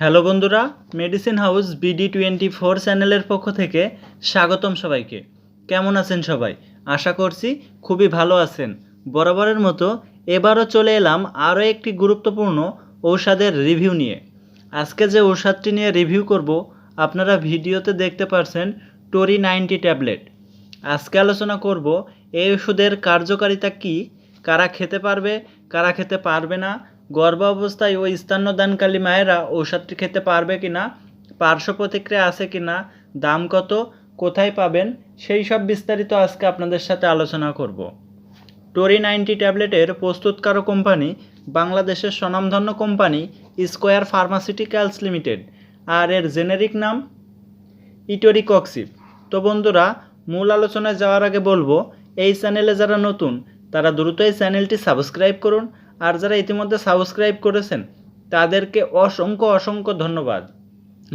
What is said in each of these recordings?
Hello বন্ধুরা medicine house BD twenty four চ্যানেলের পক্ষ থেকে স্বাগতম সবাইকে। কেমন আছেন সবাই? আশা করছি খুবই ভালো আছেন। বরাবরের মতো এবারও চলে এলাম আরও একটি গুরুত্বপূর্ণ ঔষধের রিভিউ নিয়ে। আজকে যে ঔষধটি নিয়ে রিভিউ করব, আপনারা ভিডিওতে দেখতে পারছেন টোরি নাইনটি ট্যাবলেট। আজকে আলোচনা করব, এই ওষুধের কার্যকারিতা কি, কারা খেতে পারবে, কারা খেতে পারবে না গর্ভ অবস্থায় ওই স্তন্যদানকালী মায়েরা ঔষধটি খেতে পারবে কি না পার্শ্ব প্রতিক্রিয়া আছে কি না দাম কত, কোথায় পাবেন, সেই সব বিস্তারিত আজকে আপনাদের সাথে আলোচনা করব। টোরি নাইনটি ট্যাবলেটের প্রস্তুতকারক কোম্পানি বাংলাদেশের স্বনামধন্য কোম্পানি স্কোয়ার ফার্মাসিউটিক্যালস লিমিটেড, আর এর জেনেরিক নাম ইটোরিকক্সিপ তো বন্ধুরা, মূল আলোচনায় যাওয়ার আগে বলব, এই চ্যানেলে যারা নতুন, তারা দ্রুত এই চ্যানেলটি সাবস্ক্রাইব করুন আর যারা ইতিমধ্যে সাবস্ক্রাইব করেছেন, তাদেরকে অসংখ্য অসংখ্য ধন্যবাদ।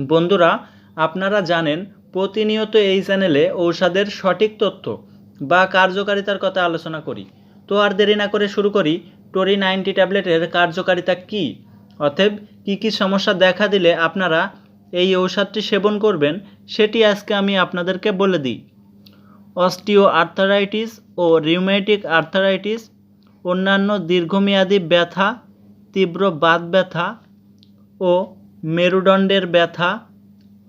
বন্ধুরা, আপনারা জানেন প্রতিনিয়ত এই চ্যানেলে ঔষধের সঠিক তথ্য বা কার্যকারিতার কথা আলোচনা করি। তো আর দেরি না করে শুরু করি, টোরি নাইনটি ট্যাবলেটের কার্যকারিতা কী? অতএব, কী কী সমস্যা দেখা দিলে আপনারা এই ঔষধটি সেবন করবেন, সেটি আজকে আমি আপনাদেরকে বলে দিই। অস্টিও আর্থারাইটিস ও রিউমেটিক আর্থারাইটিস অন্যান্য দীর্ঘমেয়াদী ব্যথা, তীব্র বাত ব্যথা ও মেরুদণ্ডের ব্যথা,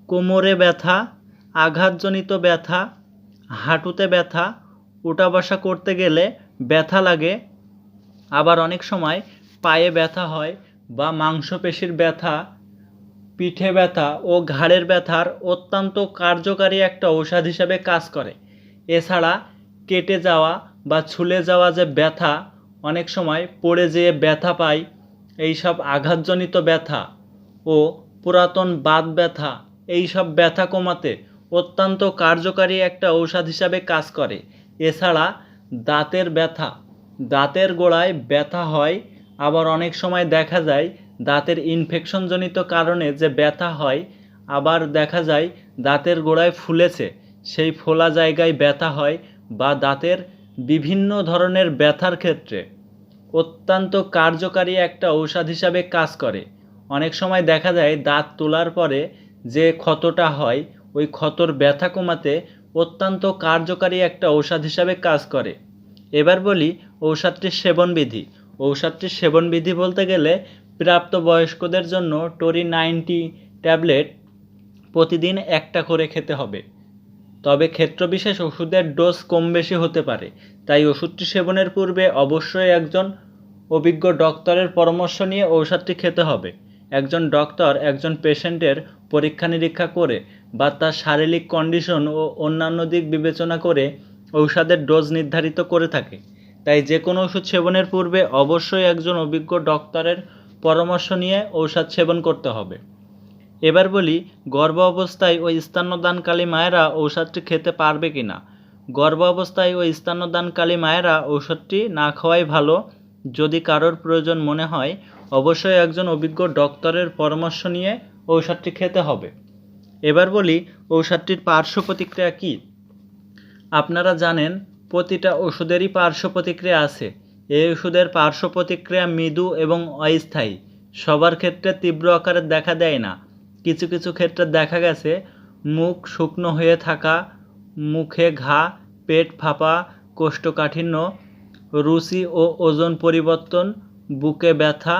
কোমরে ব্যথা, আঘাতজনিত ব্যথা, হাঁটুতে ব্যথা উঠা বসা করতে গেলে ব্যথা লাগে। আবার অনেক সময় পায়ে ব্যথা হয় বা মাংসপেশির ব্যথা, পিঠে ব্যথা ও ঘাড়ের ব্যথার অত্যন্ত কার্যকারী একটা ঔষধ হিসাবে কাজ করে। এছাড়া কেটে যাওয়া বা ছুলে যাওয়া যে ব্যথা অনেক সময় পড়ে যেয়ে ব্যথা পাই এই সব আঘাতজনিত ব্যথা ও পুরাতন বাত ব্যথা এই সব ব্যথা কমাতে অত্যন্ত কার্যকারী একটা ঔষধ হিসাবে কাজ করে। এছাড়া দাঁতের ব্যথা, দাঁতের গোড়ায় ব্যথা হয়, আবার অনেক সময় দেখা যায় দাঁতের ইনফেকশনজনিত কারণে যে ব্যথা হয়, আবার দেখা যায় দাঁতের গোড়ায় ফুলেছে, সেই ফোলা জায়গায় ব্যথা হয় বা দাঁতের বিভিন্ন ধরনের ব্যথার ক্ষেত্রে অত্যন্ত কার্যকারী একটা ঔষধ হিসাবে কাজ করে। অনেক সময় দেখা যায় দাঁত তোলার পরে যে ক্ষতটা হয়, ওই ক্ষতর ব্যথা কমাতে অত্যন্ত কার্যকারী একটা ঔষধ হিসাবে কাজ করে। এবার বলি ঔষধটির সেবনবিধি। ঔষধটির সেবনবিধি বলতে গেলে প্রাপ্তবয়স্কদের জন্য টোরি নাইনটি ট্যাবলেট প্রতিদিন একটা করে খেতে হবে। তবে ক্ষেত্রবিশেষ ওষুধের ডোজ কম বেশি হতে পারে, তাই ওষুধটি সেবনের পূর্বে অবশ্যই একজন অভিজ্ঞ ডক্টরের পরামর্শ নিয়ে ঔষধটি খেতে হবে। একজন ডক্টর একজন পেশেন্টের পরীক্ষা নিরীক্ষা করে বা তার শারীরিক কন্ডিশন ও অন্যান্য দিক বিবেচনা করে ঔষধের ডোজ নির্ধারিত করে থাকে। তাই যে কোনো ওষুধ সেবনের পূর্বে অবশ্যই একজন অভিজ্ঞ ডক্টরের পরামর্শ নিয়ে ঔষধ সেবন করতে হবে। এবার বলি, গর্ভ অবস্থায় ওই স্তন্যদানকালী মায়েরা ঔষধটি খেতে পারবে কি না গর্ভ অবস্থায় ওই স্তন্যদানকালী মায়েরা ঔষধটি না খাওয়াই ভালো? যদি কারোর প্রয়োজন মনে হয়, অবশ্যই একজন অভিজ্ঞ ডক্টরের পরামর্শ নিয়ে ঔষধটি খেতে হবে। এবার বলি, ঔষধটির পার্শ্ব প্রতিক্রিয়া কী? আপনারা জানেন, প্রতিটা ওষুধেরই পার্শ্ব প্রতিক্রিয়া আছে। এই ওষুধের পার্শ্ব প্রতিক্রিয়া মৃদু এবং অস্থায়ী। সবার ক্ষেত্রে তীব্র আকারে দেখা দেয় না। কিছু কিছু ক্ষেত্রে দেখা গেছে, মুখ শুকনো হয়ে থাকা, মুখে ঘা, পেট ফাঁপা, কোষ্ঠকাঠিন্য, রুচি ও ওজন পরিবর্তন, বুকে ব্যথা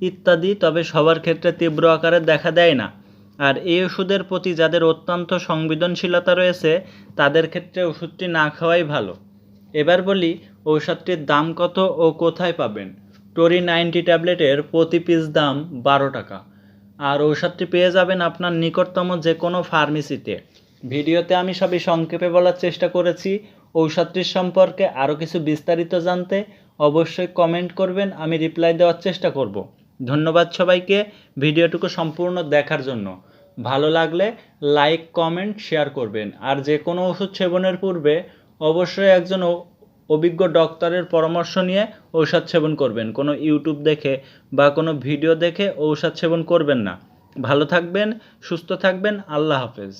ইত্যাদি, তবে সবার ক্ষেত্রে তীব্র আকারে দেখা দেয় না। আর এই ওষুধের প্রতি যাদের অত্যন্ত সংবেদনশীলতা রয়েছে, তাদের ক্ষেত্রে ওষুধটি না খাওয়াই ভালো। এবার বলি, ঔষধটির দাম কত ও কোথায় পাবেন? টোরি নাইনটি ট্যাবলেটের প্রতি পিস দাম বারো টাকা। আর ঔষধটি পেয়ে যাবেন আপনার নিকটতম যে কোনো ফার্মেসিতে। ভিডিওতে আমি সবই সংক্ষেপে বলার চেষ্টা করেছি। ঔষধটির সম্পর্কে আরও কিছু বিস্তারিত জানতে অবশ্যই কমেন্ট করবেন, আমি রিপ্লাই দেওয়ার চেষ্টা করব। ধন্যবাদ সবাইকে ভিডিওটুকু সম্পূর্ণ দেখার জন্য। ভালো লাগলে লাইক, কমেন্ট, শেয়ার করবেন। আর যে কোনো ওষুধ সেবনের পূর্বে অবশ্যই একজন অভিজ্ঞ ডক্টরের পরামর্শ নিয়ে ঔষধ সেবন করবেন। কোনো ইউটিউব দেখে বা কোনো ভিডিও দেখে ঔষধ সেবন করবেন না। ভালো থাকবেন, সুস্থ থাকবেন, আল্লাহ হাফেজ।